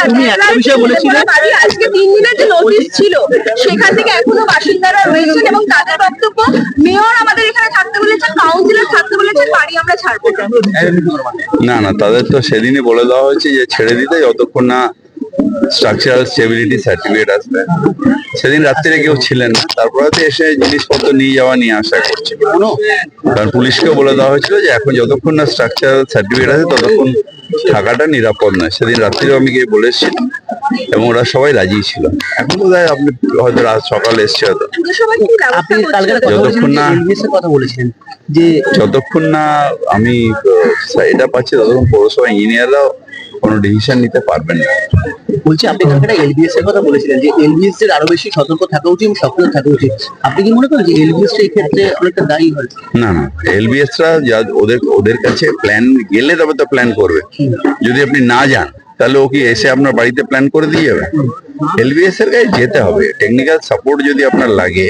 তুমি একটা বিষয় বলেছিলে আজকে তিন দিনের যে নোটিশ ছিল সেখান থেকে এখনও বাসিন্দারা রয়েছেন এবং তাদের বক্তব্য মেয়র আমাদের এখানে থাকতে বলেছেন কাউন্সিলর থাকতে বলেছেন বাড়ি আমরা ছাড়বো না। না না তাদের তো সেদিনই বলে দেওয়া হয়েছে যে ছেড়ে দিতে যতক্ষণ না স্ট্রাকচারাল স্টেবিলিটি সার্টিফিকেট আসবে। সেদিন রাত্রিরে কেউ ছিলেন না। তারপরে তো এসে জিনিসপত্র নিয়ে যাওয়া নিয়ে আসা করছে কারণ পুলিশকেও বলে দেওয়া হয়েছিল যে এখন যতক্ষণ না স্ট্রাকচারাল সার্টিফিকেট আছে ততক্ষণ থাকাটা নিরাপদ নয়। সেদিন রাত্রিরেও আমি গিয়ে বলে এসেছিলাম এবং ওরা সবাই রাজি ছিল। এখন বোধ হয় আপনি হয়তো রাত সকালে এসছে হয়তো। পুজোর সময় কি আপনি ব্যবস্থা কালকে করছেন? কথা বলেছিলেন যতক্ষণ না- কথা বলেছিলেন যে যতক্ষণ না আমি এটা পাচ্ছি ততক্ষণ পৌরসভা ইঞ্জিনিয়াররাও কোনো ডিসিশন নিতে পারবেন না। বলছি আপনি কালকে এলবিএস এর কথা বলেছিলেন যে এলবিএস এর আরও বেশি সতর্ক থাকা উচিত এবং সক্রিয় থাকা উচিত আপনি কি মনে করেন যে এলবিএস এই ক্ষেত্রে অনেকটা দায়ী হয়? না না এলবিএসরা যা ওদের ওদের কাছে প্ল্যান গেলে তবে তো প্ল্যান করবে। যদি আপনি না যান তাহলে ও কি এসে আপনার বাড়িতে প্ল্যান করে দিয়ে যাবে? এলবিএস এর কাছে যেতে হবে। টেকনিক্যাল সাপোর্ট যদি আপনার লাগে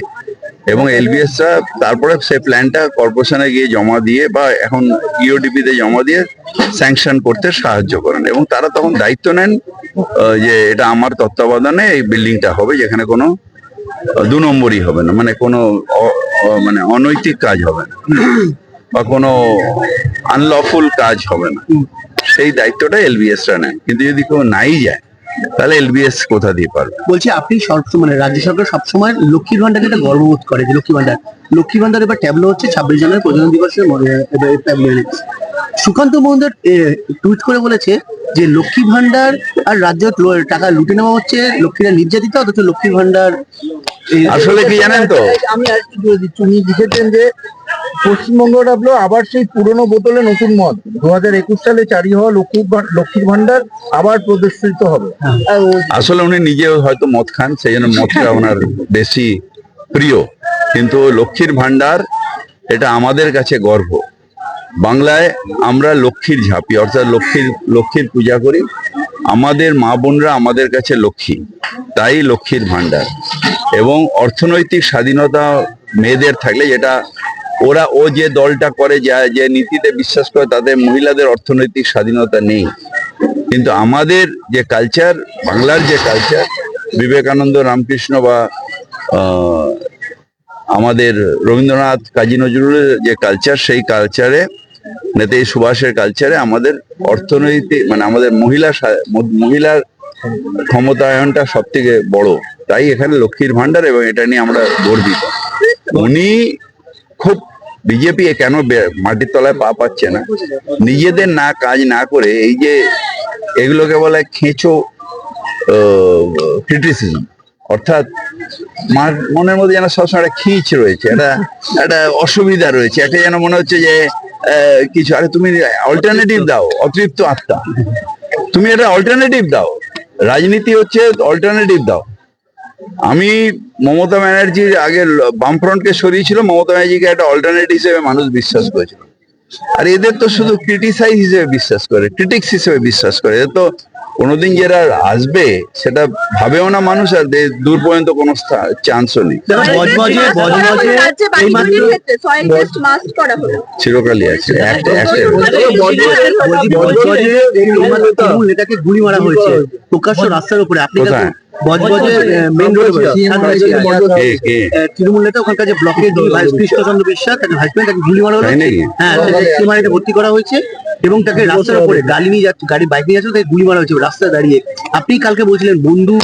এবং এলবিএসরা তারপরে সেই প্ল্যানটা কর্পোরেশনে গিয়ে জমা দিয়ে বা এখন E ইওডিপি তে জমা দিয়ে স্যাংশন করতে সাহায্য করেন। এবং তারা তখন দায়িত্ব নেন যে এটা আমার তত্ত্বাবধানে এই বিল্ডিংটা হবে যেখানে কোনো দু নম্বরই হবে না মানে কোনো মানে অনৈতিক কাজ হবে না। বা কোনো আনলফুল কাজ হবে না। সেই দায়িত্বটা এলবিএসরা নেয় কিন্তু যদি কেউ নাই যায় তাহলে এলবিএস কোথা দিয়ে পারবে বলছি আপনি সব মানে রাজ্য সরকার সবসময় লক্ষ্মীর ভান্ডার একটা গর্ববোধ করে যে লক্ষ্মী ভান্ডার লক্ষ্মী ভান্ডার এবার ট্যাবলো হচ্ছে ছাব্বিশ জানুয়ারি প্রজনন দিবসের ট্যাবলো এনেছে সুকান্ত মহন্দর টুইট করে বলেছে যে লক্ষ্মী ভান্ডার আর রাজ্য টাকা লুটে নেওয়া হচ্ছে লক্ষ্মীরা নির্যাতিত অথচ লক্ষ্মী ভান্ডার আসলে কি জানেন তো? আমি আরেকটু জুড়ে দিচ্ছি উনি লিখেছেন যে পশ্চিমবঙ্গ ডাবলো আবার সেই পুরনো বোতলে নতুন মদ। দু হাজার একুশ সালে চারি হওয়া লক্ষ্মী লক্ষ্মীর ভান্ডার আবার প্রদর্শিত হবে। আসলে উনি নিজেও হয়তো মদ খান সেই জন্য মদটা ওনার বেশি প্রিয়। কিন্তু লক্ষ্মীর ভান্ডার এটা আমাদের কাছে গর্ব। বাংলায় আমরা লক্ষ্মীর ঝাঁপি অর্থাৎ লক্ষ্মীর লক্ষ্মীর পূজা করি। আমাদের মা বোনরা আমাদের কাছে লক্ষ্মী তাই লক্ষ্মীর ভান্ডার এবং অর্থনৈতিক স্বাধীনতা মেয়েদের থাকলে যেটা ওরা, ও যে দলটা করে, যা, যে নীতিতে বিশ্বাস করে, তাদের মহিলাদের অর্থনৈতিক স্বাধীনতা নেই। কিন্তু আমাদের যে কালচার বাংলার যে কালচার বিবেকানন্দ, রামকৃষ্ণ বা আমাদের রবীন্দ্রনাথ, কাজী নজরুলের যে কালচার সেই কালচারে নেতাজি সুভাষের কালচারে আমাদের অর্থনৈতিক মানে আমাদের মহিলা মহিলার ক্ষমতায়নটা সব থেকে বড়। তাই এখানে লক্ষ্মীর ভান্ডার এবং এটা নিয়ে আমরা গর্বিত। উনি খুব বিজেপি কেন মাটির তলায় পা পাচ্ছে না? নিজেদের না কাজ না করে এই যে এগুলোকে বলে খেঁচো ক্রিটিসিজম অর্থাৎ মনের মধ্যে যেন সবসময় একটা খিঁচ রয়েছে, একটা একটা অসুবিধা রয়েছে, একটা যেন মনে হচ্ছে যে কিছু আরে তুমি অল্টারনেটিভ দাও, অতৃপ্ত আত্মা। তুমি একটা অল্টারনেটিভ দাও। রাজনীতি হচ্ছে অল্টারনেটিভ দাও। আমি মমতা ব্যানার্জির আগে বামফ্রন্টকে সরিয়েছিল, মমতা ব্যানার্জিকে একটা অল্টারনেটিভ হিসেবে মানুষ বিশ্বাস করেছিল। আর এদের তো শুধু ক্রিটিসাইজ হিসেবে বিশ্বাস করে ক্রিটিক্স হিসেবে বিশ্বাস করে। এদের তো কোনোদিন যারা আসবে সেটা ভাবেও না মানুষ আর দূর পর্যন্ত কোনো চান্সও নেই। চিরকালই আছে একটা একটা বলছি বজবজে তৃণমূল নেতাকে গুলি মারা হয়েছে প্রকাশ্য রাস্তার উপরে। আপনি মেন রোডে কে কে? তৃণমূল নেতা ওখানকার যে ব্লকের কৃষ্ণচন্দ্র বিশ্বাস তাকে হাজবেন্ড তাকে গুলি মারা হলো। হ্যাঁ ভর্তি করা হয়েছে এবং তাকে রাস্তার উপরে গাড়ি নিয়ে যাচ্ছে গাড়ি বাইক নিয়ে যাচ্ছে তাকে গুলি মারা হয়েছে। রাস্তায় দাঁড়িয়ে। আপনি কালকে বলছিলেন বন্ধু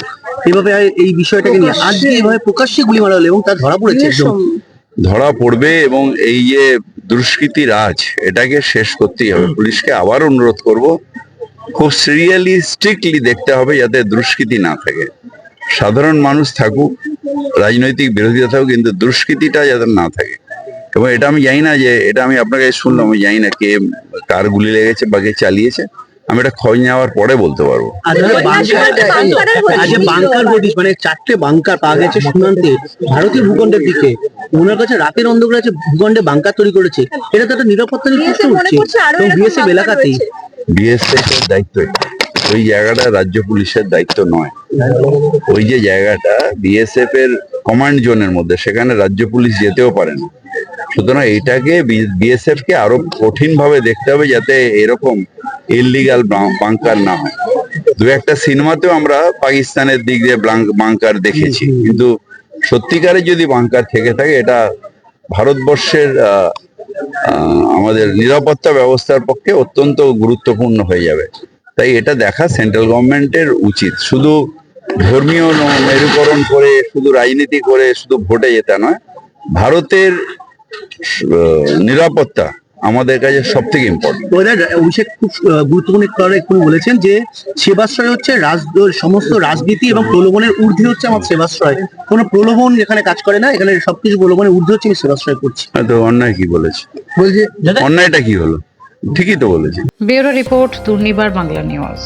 এভাবে এই বিষয়টাকে নিয়ে। আজকে এভাবে প্রকাশ্যে গুলি মারা হলো এবং তার ধরা পড়েছে একদম। ধরা পড়বে এবং এই যে দুষ্কৃতি রাজ এটাকে শেষ করতেই হবে। পুলিশকে আবার অনুরোধ করব খুব সিরিয়ালি স্ট্রিক্টলি দেখতে হবে যাতে দুষ্কৃতি না থাকে। সাধারণ মানুষ থাকুক রাজনৈতিক বিরোধীরা থাকুক কিন্তু দুষ্কৃতিটা যাতে না থাকে। এবং এটা আমি জানি না যে এটা আমি আপনাকে শুনলাম আমি জানি না কে কার গুলি লেগেছে বা কে চালিয়েছে। আমি এটা খোঁজ নেওয়ার পরে বলতে পারব। বাংকার নোটিশ মানে চারটে বাংকার পাওয়া গেছে সীমান্তে ভারতীয় ভূখণ্ডের দিকে। ওনার কাছে রাতের অন্ধকারে আছে ভূখণ্ডে বাংকার তৈরি করেছে। এটা তো একটা নিরাপত্তা নিয়ে প্রশ্ন উঠছে বিএসএফ এলাকাতেই। বিএসএফ এর দায়িত্ব ওই জায়গাটা রাজ্য পুলিশের দায়িত্ব নয়। ওই যে জায়গাটা বিএসএফ এর কমান্ড জোনের মধ্যে সেখানে রাজ্য পুলিশ যেতেও পারে না। সুতরাং এটাকে বিএসএফ কে আরও কঠিন ভাবে দেখতে হবে যাতে এরকম ইলিগাল বাংকার না হয়। দু একটা সিনেমাতেও আমরা পাকিস্তানের দিক দিয়ে বাংকার দেখেছি। কিন্তু সত্যিকারে যদি বাংকার থেকে থাকে, এটা ভারতবর্ষের আমাদের নিরাপত্তা ব্যবস্থার পক্ষে অত্যন্ত গুরুত্বপূর্ণ হয়ে যাবে। তাই এটা দেখা সেন্ট্রাল গভর্নমেন্টের উচিত। শুধু ধর্মীয় মেরুকরণ করে, শুধু রাজনীতি করে, শুধু ভোটে যেতে নয়, ভারতের নিরাপত্তা আমাদের কাছে সব থেকে ইম্পর্টেন্ট অভিষেক খুব গুরুত্বপূর্ণ একটু বলেছেন যে সেবাশ্রয় হচ্ছে রাজ সমস্ত রাজনীতি এবং প্রলোভনের ঊর্ধ্বে হচ্ছে আমার সেবাশ্রয়। কোনো প্রলোভন এখানে কাজ করে না এখানে সবকিছু প্রলোভনের ঊর্ধ্বে হচ্ছে আমি সেবাশ্রয় করছি। তো অন্যায় কি বলেছে? বলছি অন্যায়টা কি হলো? ঠিকই তো বলেছে। Bureau report Durnibar Bangla news.